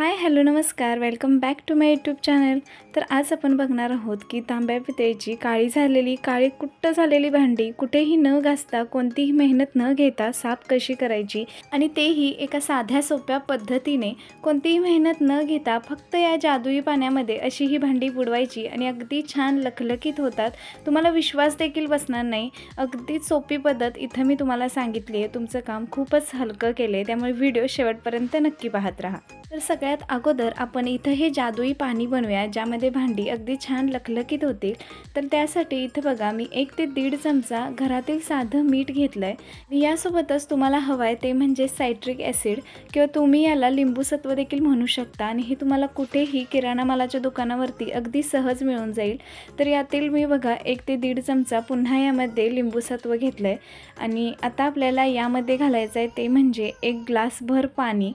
हाय hello नमस्कार. Welcome back to my YouTube channel तर आज आपण बघणार आहोत की तांब्या पितळीची काळी झालेली काळी कुट्ट झालेली भांडी कुठेही न घासता कोणतीही मेहनत न घेता साफ कशी करायची आणि तेही एका साध्या सोप्या पद्धतीने कोणतीही मेहनत न घेता फक्त या जादुई पाण्यामध्ये अशी ही भांडी बुडवायची आणि अगदी छान लखलखीत होतात. तुम्हाला विश्वास देखील बसणार नाही. अगदी सोपी पद्धत इथं मी तुम्हाला सांगितली आहे. तुमचं काम खूपच हलकं केलं आहे त्यामुळे व्हिडिओ शेवटपर्यंत नक्की पाहत राहा. तर सगळ्या सगळ्यात अगोदर आपण इथं हे जादुई पाणी बनवूया ज्यामध्ये भांडी अगदी छान लखलखीत होतील. तर त्यासाठी इथं बघा मी एक ते दीड चमचा घरातील साधं मीठ घेतलं आहे यासोबतच तुम्हाला हवं आहे ते म्हणजे सायट्रिक ॲसिड किंवा तुम्ही याला लिंबूसत्व देखील म्हणू शकता. आणि हे तुम्हाला कुठेही किराणा मालाच्या दुकानावरती अगदी सहज मिळून जाईल. तर यातील मी बघा एक ते दीड चमचा पुन्हा यामध्ये लिंबूसत्व घेतलं आहे आणि आता आपल्याला यामध्ये घालायचं आहे ते म्हणजे एक ग्लासभर पाणी.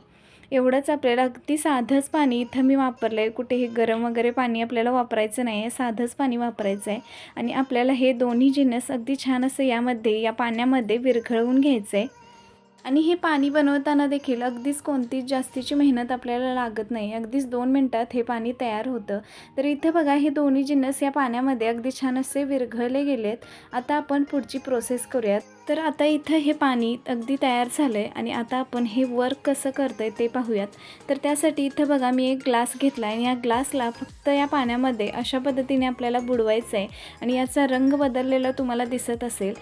एवढंच आपल्याला अगदी साधंच पाणी इथं मी वापरलं आहे कुठेही गरम वगैरे पाणी आपल्याला वापरायचं नाही आहे साधंच पाणी वापरायचं आहे. आणि आपल्याला हे दोन्ही जिन्नस अगदी छान असं यामध्ये या पाण्यामध्ये विरघळवून घ्यायचं आहे आणि हे पाणी बनवताना देखील अगदीच कोणतीच जास्तीची मेहनत आपल्याला लागत नाही. अगदीच दोन मिनटात हे पाणी तयार होतं. तर इथे बघा हे दोन्ही जिन्नस या पाण्यामध्ये अगदी छान असे विरघळले गेलेत. आता आपण पुढची प्रोसेस करूयात. तर आता इथं हे पाणी अगदी तयार झालं आहे आणि आता आपण हे वर्क कसं करतं आहे ते पाहूयात. तर त्यासाठी इथं बघा मी एक ग्लास घेतला आहे आणि या ग्लासला फक्त या पाण्यामध्ये अशा पद्धतीने आपल्याला बुडवायचं आहे आणि याचा रंग बदललेला तुम्हाला दिसत असेल.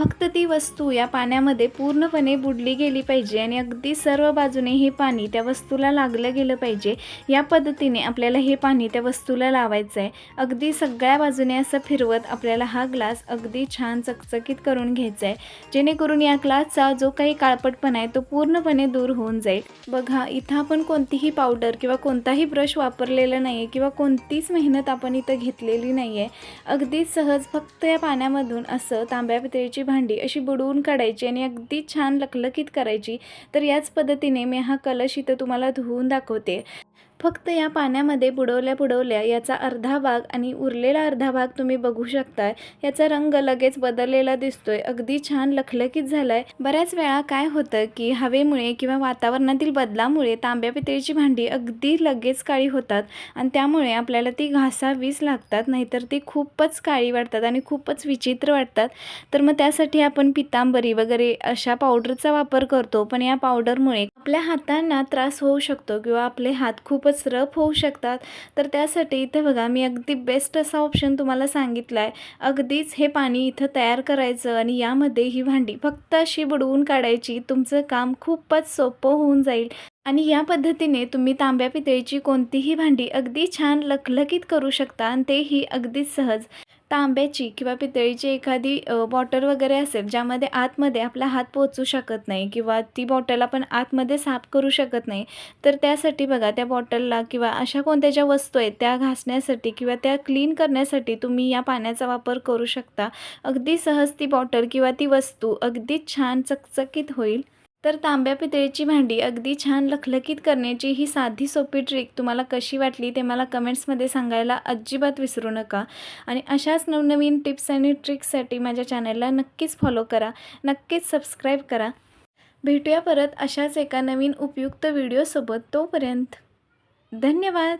फक्त ती वस्तू या पाण्यामध्ये पूर्णपणे बुडली गेली पाहिजे आणि अगदी सर्व बाजूने हे पाणी त्या वस्तूला लागलं गेलं पाहिजे. या पद्धतीने आपल्याला हे पाणी त्या वस्तूला लावायचं आहे अगदी सगळ्या बाजूने असं फिरवत आपल्याला हा ग्लास अगदी छान चकचकीत करून घ्यायचा आहे जेणेकरून या ग्लासचा जो काही काळपटपणा आहे तो पूर्णपणे दूर होऊन जाईल. बघा इथं आपण कोणतीही पावडर किंवा कोणताही ब्रश वापरलेला नाही आहे किंवा कोणतीच मेहनत आपण इथं घेतलेली नाही आहे अगदी सहज फक्त या पाण्यामधून असं तांब्या पितळीची भांडी अशी बुडवून काढायची आणि अगदी छान लखलखीत करायची. तर याच पद्धतीने मी हा कलश इथं तुम्हाला धुवून दाखवते. फक्त या पाण्यामध्ये बुडवल्या बुडवल्या याचा अर्धा भाग आणि उरलेला अर्धा भाग तुम्ही बघू शकताय. याचा रंग लगेच बदललेला दिसतोय. अगदी छान लखलखीत झालाय. बऱ्याच वेळा काय होतं की हवेमुळे किंवा वातावरणातील बदलामुळे तांब्या पितळीची भांडी अगदी लगेच काळी होतात आणि त्यामुळे आपल्याला ती घासावीच लागतात नाहीतर ती खूपच काळी वाटतात आणि खूपच विचित्र वाटतात. तर मग त्यासाठी आपण पितांबरी वगैरे अशा पावडरचा वापर करतो. पण या पावडरमुळे आपल्या हातांना त्रास होऊ शकतो किंवा आपले हात खूपच रफ होऊ शकतात. तर त्यासाठी इथं बघा मी अगदी बेस्ट असा ऑप्शन तुम्हाला सांगितला आहे अगदीच हे पाणी इथं तयार करायचं आणि यामध्ये ही भांडी फक्त अशी बुडवून काढायची. तुमचं काम खूपच सोपं होऊन जाईल. आणि या पद्धतीने तुम्ही तांब्या पितळीची कोणतीही भांडी अगदी छान लखलखीत करू शकता आणि तेही अगदीच सहज. तांब्याची किंवा पितळीची एखादी बॉटल वगैरे असेल ज्यामध्ये आतमध्ये आपला हात पोचू शकत नाही किंवा ती बॉटल आपण आतमध्ये साफ करू शकत नाही तर त्यासाठी बघा त्या बॉटलला किंवा अशा कोणत्या ज्या वस्तू आहेत त्या घासण्यासाठी किंवा त्या क्लीन करण्यासाठी तुम्ही या पाण्याचा वापर करू शकता. अगदी सहज ती बॉटल किंवा ती वस्तू अगदी छान चकचकीत होईल. तर तांब्या पितळीची भांडी अगदी छान लखलखीत करण्याची ही साधी सोपी ट्रिक तुम्हाला कशी वाटली ते मला कमेंट्समध्ये सांगायला अजिबात विसरू नका. आणि अशाच नवनवीन टिप्स आणि ट्रिक्ससाठी माझ्या चॅनलला नक्कीच फॉलो करा. नक्कीच सबस्क्राईब करा. भेटूया परत अशाच एका नवीन उपयुक्त व्हिडिओसोबत तोपर्यंत धन्यवाद.